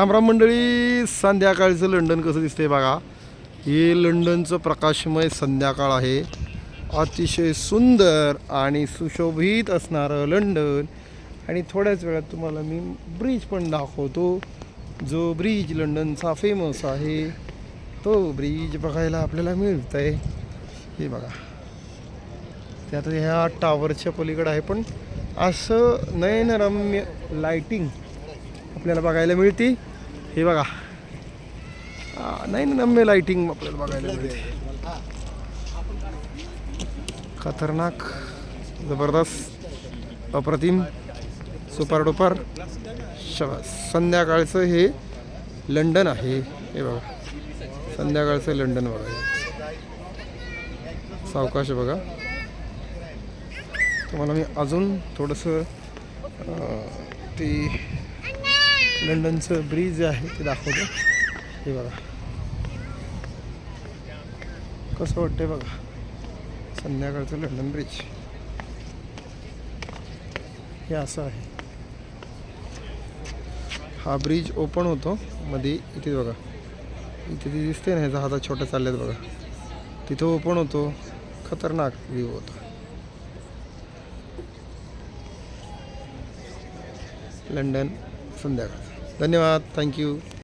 रामराम मंडळी संध्याकाळचं लंडन कसं दिसतंय बघा. हे लंडनचं प्रकाशमय संध्याकाळ आहे. अतिशय सुंदर आणि सुशोभित असणारं लंडन. आणि थोड्याच वेळात तुम्हाला मी ब्रिज पण दाखवतो. जो ब्रिज लंडनचा फेमस आहे तो ब्रिज बघायला आपल्याला मिळत आहे हे बघा. ते आता ह्या टावरच्या पलीकडं आहे पण असं नयनरम्य लाईटिंग आपल्याला बघायला मिळते. हे बघा. नाही नम्य लाइटिंग आपल्याला बघायला मिळते. खतरनाक जबरदस्त अप्रतिम सुपर डुपर शबास संध्याकाळचं हे लंडन आहे. हे बघा. संध्याकाळचं लंडन बघा सावकाश आहे बघा. तुम्हाला मी अजून थोडंसं ती ते लंडनचं ब्रिज जे आहे ते दाखवतो. हे बघा. कसं वाटतंय बघा. संध्याकाळचं लंडन ब्रिज हे असं आहे. हा ब्रिज ओपन होतो. मध्ये इथे बघा. इथे ते दिसते ना ह्याचा हातात छोटा चालल्यात बघा. तिथं ओपन होतो. खतरनाक व्ह्यू होतो. लंडन संध्याकाळ. धन्यवाद. थँक्यू